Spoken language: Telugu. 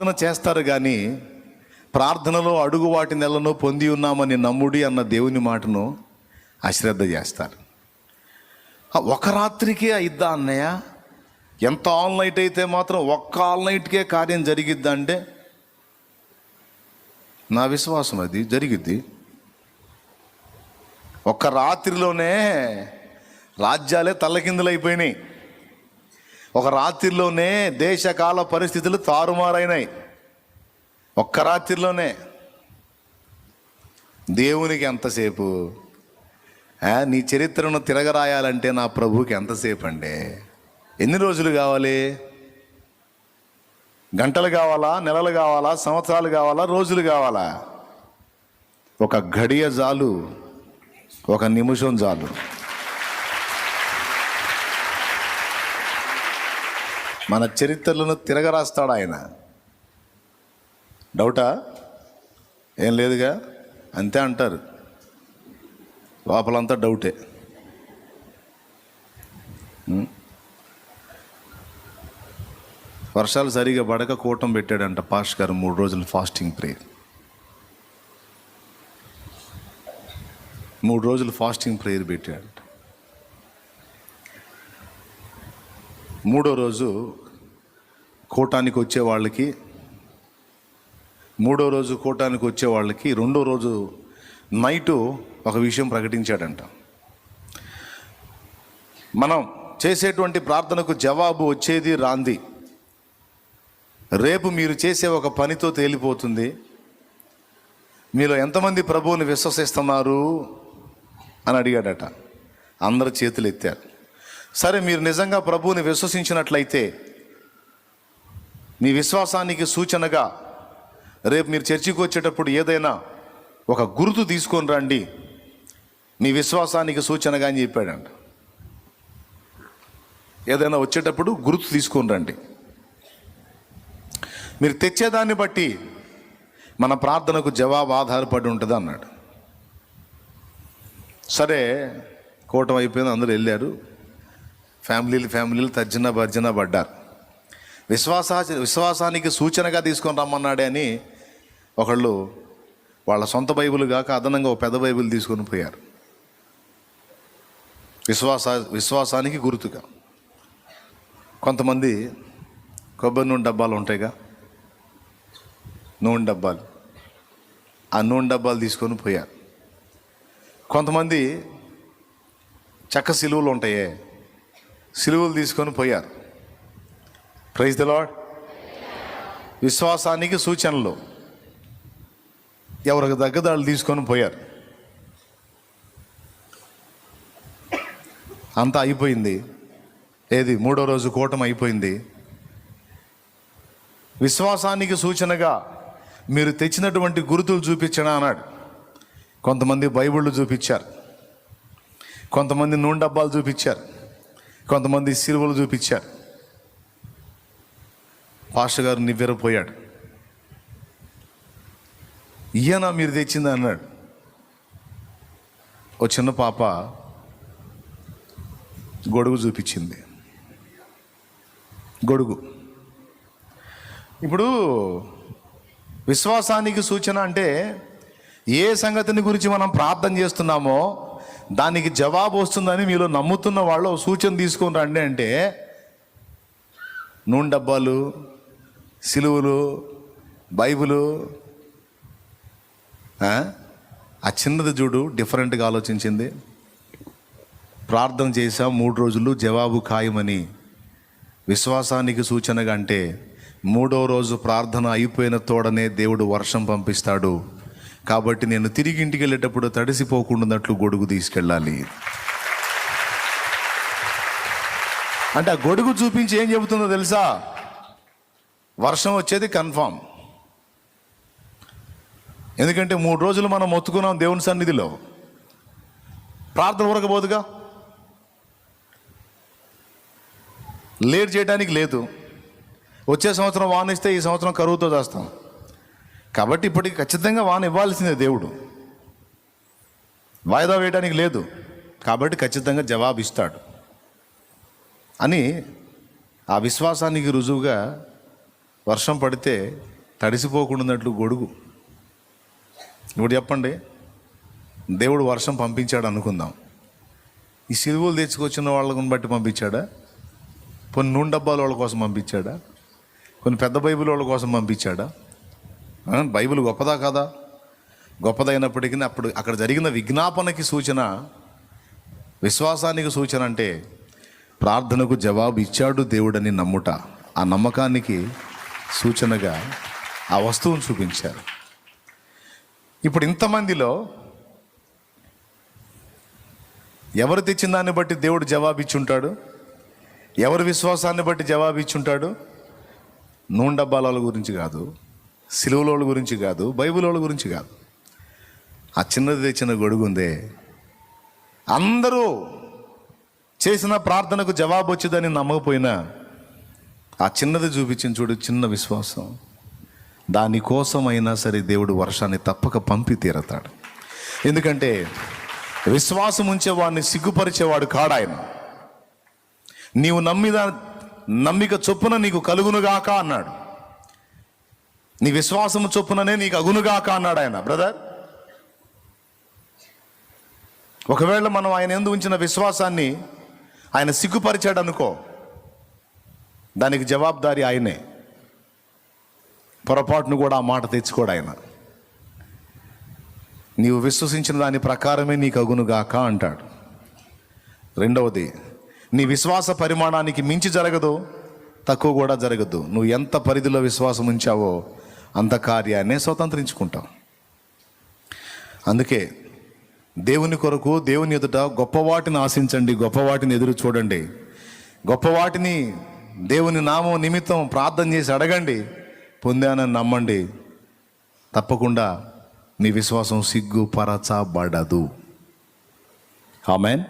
ప్రార్థన చేస్తారు కానీ ప్రార్థనలో అడుగు వాటి నెలను పొంది ఉన్నామని నమ్ముడి అన్న దేవుని మాటను అశ్రద్ధ చేస్తారు. ఒక రాత్రికే అయిద్దా అన్నయ్య? ఎంత ఆల్ నైట్ అయితే మాత్రం ఒక్క ఆల్ నైట్కే కార్యం జరిగిద్దా అంటే నా విశ్వాసం అది జరిగిద్ది. ఒక్క రాత్రిలోనే రాజ్యాలే తల్లకిందులైపోయినాయి ఒక రాత్రిలోనే దేశకాల పరిస్థితులు తారుమారైనాయి. ఒక్క రాత్రిలోనే. దేవునికి ఎంతసేపు? నీ చరిత్రను తిరగరాయాలంటే నా ప్రభువుకి ఎంతసేపు అండి ఎన్ని రోజులు కావాలి? గంటలు కావాలా? నెలలు కావాలా? సంవత్సరాలు కావాలా? రోజులు కావాలా? ఒక గడియ జాలు ఒక నిమిషం జాలు. మన చరిత్రలను తిరగరాస్తాడు ఆయన. డౌటా? ఏం లేదుగా? అంతే అంటారు. లోపలంతా డౌటే. వర్షాలు సరిగా పడక కూటం పెట్టాడంట పాష్ గారు మూడు రోజులు ఫాస్టింగ్ ప్రేయర్ మూడు రోజులు ఫాస్టింగ్ ప్రేయర్ పెట్టాడంట. మూడో రోజు కూటానికి వచ్చే వాళ్ళకి మూడో రోజు కూటానికి వచ్చే వాళ్ళకి రెండో రోజు నైటు ఒక విషయం ప్రకటించాడంట. మనం చేసేటువంటి ప్రార్థనకు జవాబు వచ్చేది రాంది. రేపు మీరు చేసే ఒక పనితో తేలిపోతుంది. మీలో ఎంతమంది ప్రభువుని విశ్వసిస్తున్నారు అని అడిగాడట. అందరు చేతులు ఎత్తారు సరే మీరు నిజంగా ప్రభువుని విశ్వసించినట్లయితే మీ విశ్వాసానికి సూచనగా రేపు మీరు చర్చికి వచ్చేటప్పుడు ఏదైనా ఒక గుర్తు తీసుకొని రండి. మీ విశ్వాసానికి సూచనగా అని చెప్పాడంట. ఏదైనా వచ్చేటప్పుడు గుర్తు తీసుకొని రండి. మీరు తెచ్చేదాన్ని బట్టి మన ప్రార్థనకు జవాబు ఆధారపడి ఉంటుంది అన్నాడు. సరే కూటం అయిపోయింది అందరూ వెళ్ళారు. ఫ్యామిలీలు ఫ్యామిలీలు తర్జన భర్జన పడ్డారు. విశ్వాస విశ్వాసానికి సూచనగా తీసుకొని రమ్మన్నాడే అని ఒకళ్ళు వాళ్ళ సొంత బైబిల్ కాక అదనంగా ఒక పెద్ద బైబిల్ తీసుకొని పోయారు. విశ్వాస విశ్వాసానికి గుర్తుగా. కొంతమంది కొబ్బరి నూనె డబ్బాలు ఉంటాయిగా. నూనె డబ్బాలు. ఆ నూనె డబ్బాలు తీసుకొని పోయారు. కొంతమంది చెక్క సిలువలు ఉంటాయే. సిలువలు తీసుకొని పోయారు. ప్రైజ్ ద లాడ్ విశ్వాసానికి సూచనలు. ఎవరికి దగ్గదాళ్ళు తీసుకొని పోయారు. అంతా అయిపోయింది. ఏది? మూడో రోజు కూటం అయిపోయింది. విశ్వాసానికి సూచనగా మీరు తెచ్చినటువంటి గుర్తులు చూపించడా అన్నాడు. కొంతమంది బైబిళ్ళు చూపించారు. కొంతమంది నూనె డబ్బాలు చూపించారు. కొంతమంది సిలువలు చూపించారు. పాస్టర్ గారు నివ్వెరపోయాడు. ఈయన మీరు తెచ్చింది అన్నాడు. ఓ చిన్న పాప గొడుగు చూపించింది. గొడుగు. ఇప్పుడు విశ్వాసానికి సూచన అంటే ఏ సంగతిని గురించి మనం ప్రార్థన చేస్తున్నామో దానికి జవాబు వస్తుందని మీలో నమ్ముతున్న వాళ్ళు సూచన తీసుకొని రండి అంటే నూనె డబ్బాలు సిలువులు బైబిలు ఆ? ఆ చిన్నది చూడు డిఫరెంట్గా ఆలోచించింది. ప్రార్థన చేశాం మూడు రోజులు జవాబు ఖాయమని. విశ్వాసానికి సూచనగా అంటే మూడో రోజు ప్రార్థన అయిపోయిన తోడనే దేవుడు వర్షం పంపిస్తాడు. కాబట్టి నేను తిరిగి ఇంటికి వెళ్ళేటప్పుడు తడిసిపోకుండాన్నట్లు గొడుగు తీసుకెళ్ళాలి. అంటే ఆ గొడుగు చూపించి ఏం చెబుతుందో తెలుసా? వర్షం వచ్చేది కన్ఫామ్. ఎందుకంటే మూడు రోజులు మనం మొత్తుకున్నాం దేవుని సన్నిధిలో. ప్రార్థన ఉరకపోదుగా లేట్ చేయడానికి లేదు. వచ్చే సంవత్సరం వాన ఇస్తే ఈ సంవత్సరం కరువుతో చేస్తాం కాబట్టి ఇప్పటికి ఖచ్చితంగా వాన ఇవ్వాల్సిందే దేవుడు. వాయిదా వేయడానికి లేదు. కాబట్టి ఖచ్చితంగా జవాబు ఇస్తాడు. అని ఆ విశ్వాసానికి రుజువుగా వర్షం పడితే తడిసిపోకుండా గొడుగు. ఇప్పుడు చెప్పండి దేవుడు వర్షం పంపించాడు అనుకుందాం. ఈ సిలువలు తెచ్చుకొచ్చిన వాళ్ళని బట్టి పంపించాడా? కొన్ని నూనె డబ్బాల వాళ్ళ కోసం పంపించాడా? కొన్ని పెద్ద బైబిల్ వాళ్ళ కోసం పంపించాడా? బైబిల్ గొప్పదా కాదా? గొప్పదైనప్పటికీ అప్పుడు అక్కడ జరిగిన విజ్ఞాపనకి సూచన విశ్వాసానికి సూచన అంటే ప్రార్థనకు జవాబు ఇచ్చాడు దేవుడని నమ్ముట. ఆ నమ్మకానికి సూచనగా ఆ వస్తువును చూపించారు. ఇప్పుడు ఇంతమందిలో ఎవరు తెచ్చిన దాన్ని బట్టి దేవుడు జవాబు ఇచ్చుంటాడు? ఎవరి విశ్వాసాన్ని బట్టి జవాబు ఇచ్చుంటాడు? నూనె డబ్బాల గురించి కాదు. సిలువలోళ్ళ గురించి కాదు బైబిల్ వాళ్ళ గురించి కాదు. ఆ చిన్నది తెచ్చిన గొడుగు ఉందే అందరూ చేసిన ప్రార్థనకు జవాబు వచ్చేదని నమ్మకపోయినా ఆ చిన్నది చూపించిన చూడు చిన్న విశ్వాసం. దానికోసమైనా సరే దేవుడు వర్షాన్ని తప్పక పంపి తీరతాడు. ఎందుకంటే విశ్వాసం ఉంచేవాడిని సిగ్గుపరిచేవాడు కాడాయన. నీవు నమ్మిన నమ్మిక చొప్పున నీకు కలుగునుగాక అన్నాడు. నీ విశ్వాసము చొప్పుననే నీకు అగునుగాక అన్నాడు ఆయన బ్రదర్ ఒకవేళ మనం ఆయన ఎందు ఉంచిన విశ్వాసాన్ని ఆయన సిగ్గుపరిచాడు అనుకో దానికి జవాబుదారి ఆయనే. పొరపాటును కూడా ఆ మాట తెచ్చుకోడు ఆయన. నీవు విశ్వసించిన దాని ప్రకారమే నీకు అగునుగాక అంటాడు. రెండవది నీ విశ్వాస పరిమాణానికి మించి జరగదు తక్కువ కూడా జరగదు. నువ్వు ఎంత పరిధిలో విశ్వాసం ఉంచావో అంత కార్యాన్ని స్వతంత్రించుకుంటావు అందుకే దేవుని కొరకు దేవుని ఎదుట గొప్పవాటిని ఆశించండి గొప్పవాటిని ఎదురు చూడండి. గొప్పవాటిని దేవుని నామం నిమిత్తం ప్రార్థన చేసి అడగండి. పొందానని నమ్మండి. తప్పకుండా మీ విశ్వాసం సిగ్గుపరచబడదు. ఆమెన్.